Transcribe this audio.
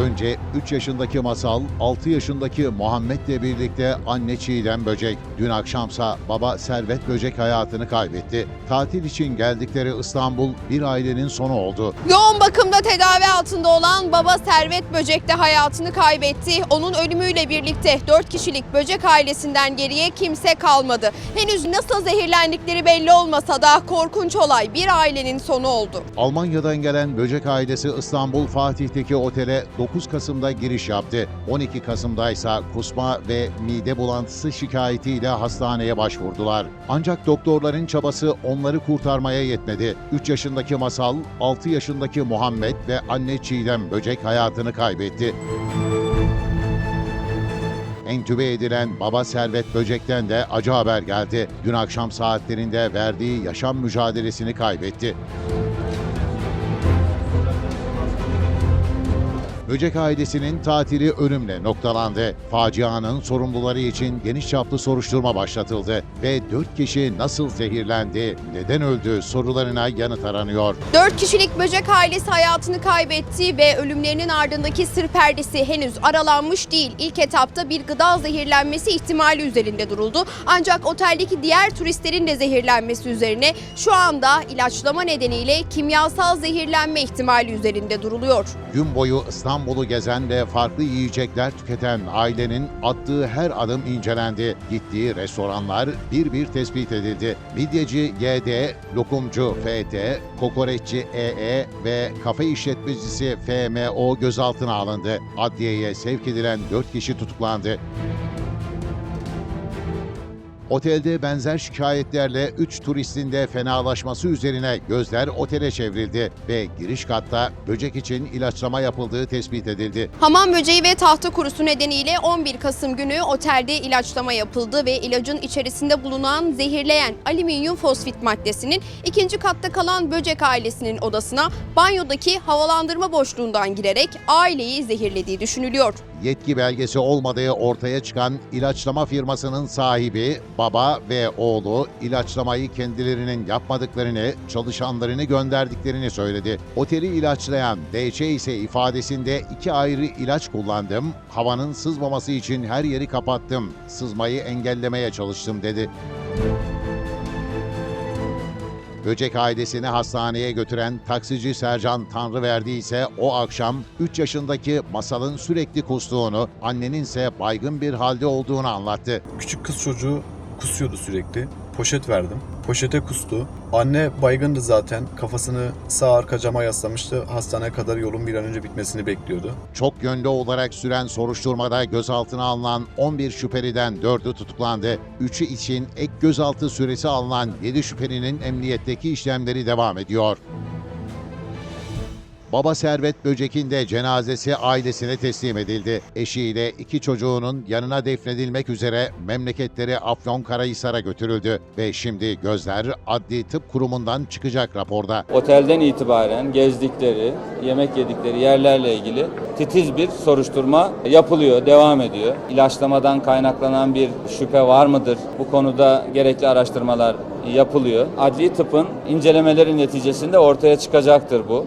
Önce 3 yaşındaki Masal, 6 yaşındaki Muhammed'le birlikte anne Çiğdem Böcek. Dün akşamsa baba Servet Böcek hayatını kaybetti. Tatil için geldikleri İstanbul bir ailenin sonu oldu. Yoğun bakımda tedavi altında olan baba Servet Böcek de hayatını kaybetti. Onun ölümüyle birlikte 4 kişilik böcek ailesinden geriye kimse kalmadı. Henüz nasıl zehirlendikleri belli olmasa da korkunç olay bir ailenin sonu oldu. Almanya'dan gelen Böcek ailesi İstanbul Fatih'teki otele 9 Kasım'da giriş yaptı. 12 Kasım'da ise kusma ve mide bulantısı şikayetiyle hastaneye başvurdular. Ancak doktorların çabası onları kurtarmaya yetmedi. 3 yaşındaki Masal, 6 yaşındaki Muhammed ve anne Çiğdem Böcek hayatını kaybetti. Entübe edilen baba Servet Böcek'ten de acı haber geldi. Dün akşam saatlerinde verdiği yaşam mücadelesini kaybetti. Böcek ailesinin tatili ölümle noktalandı. Facianın sorumluları için geniş çaplı soruşturma başlatıldı ve 4 kişi nasıl zehirlendi, neden öldü sorularına yanıt aranıyor. 4 kişilik böcek ailesi hayatını kaybetti ve ölümlerinin ardındaki sır perdesi henüz aralanmış değil. İlk etapta bir gıda zehirlenmesi ihtimali üzerinde duruldu. Ancak oteldeki diğer turistlerin de zehirlenmesi üzerine şu anda ilaçlama nedeniyle kimyasal zehirlenme ihtimali üzerinde duruluyor. Gün boyu İstanbul'u gezen ve farklı yiyecekler tüketen ailenin attığı her adım incelendi. Gittiği restoranlar bir bir tespit edildi. Midyeci YD, lokumcu FT, kokoreççi EE ve kafe işletmecisi FMO gözaltına alındı. Adliyeye sevk edilen 4 kişi tutuklandı. Otelde benzer şikayetlerle 3 turistin de fenalaşması üzerine gözler otele çevrildi ve giriş katta böcek için ilaçlama yapıldığı tespit edildi. Hamam böceği ve tahta kurusu nedeniyle 11 Kasım günü otelde ilaçlama yapıldı ve ilacın içerisinde bulunan zehirleyen alüminyum fosfit maddesinin ikinci katta kalan böcek ailesinin odasına banyodaki havalandırma boşluğundan girerek aileyi zehirlediği düşünülüyor. Yetki belgesi olmadığı ortaya çıkan ilaçlama firmasının sahibi, baba ve oğlu ilaçlamayı kendilerinin yapmadıklarını, çalışanlarını gönderdiklerini söyledi. Oteli ilaçlayan DC ise ifadesinde iki ayrı ilaç kullandım, havanın sızmaması için her yeri kapattım, sızmayı engellemeye çalıştım dedi. Böcek ailesini hastaneye götüren taksici Sercan Tanrıverdi ise o akşam 3 yaşındaki Masal'ın sürekli kustuğunu, annenin ise baygın bir halde olduğunu anlattı. Küçük kız çocuğu kusuyordu sürekli. Poşet verdim. Poşete kustu. Anne baygındı zaten. Kafasını sağ arka cama yaslamıştı. Hastaneye kadar yolun bir an önce bitmesini bekliyordu. Çok yönlü olarak süren soruşturmada gözaltına alınan 11 şüpheliden 4'ü tutuklandı. 3'ü için ek gözaltı süresi alınan 7 şüphelinin emniyetteki işlemleri devam ediyor. Baba Servet Böcek'in de cenazesi ailesine teslim edildi. Eşiyle iki çocuğunun yanına defnedilmek üzere memleketleri Afyonkarahisar'a götürüldü ve şimdi gözler Adli Tıp Kurumu'ndan çıkacak raporda. Otelden itibaren gezdikleri, yemek yedikleri yerlerle ilgili titiz bir soruşturma yapılıyor, devam ediyor. İlaçlamadan kaynaklanan bir şüphe var mıdır? Bu konuda gerekli araştırmalar yapılıyor. Adli tıpın incelemeleri neticesinde ortaya çıkacaktır bu.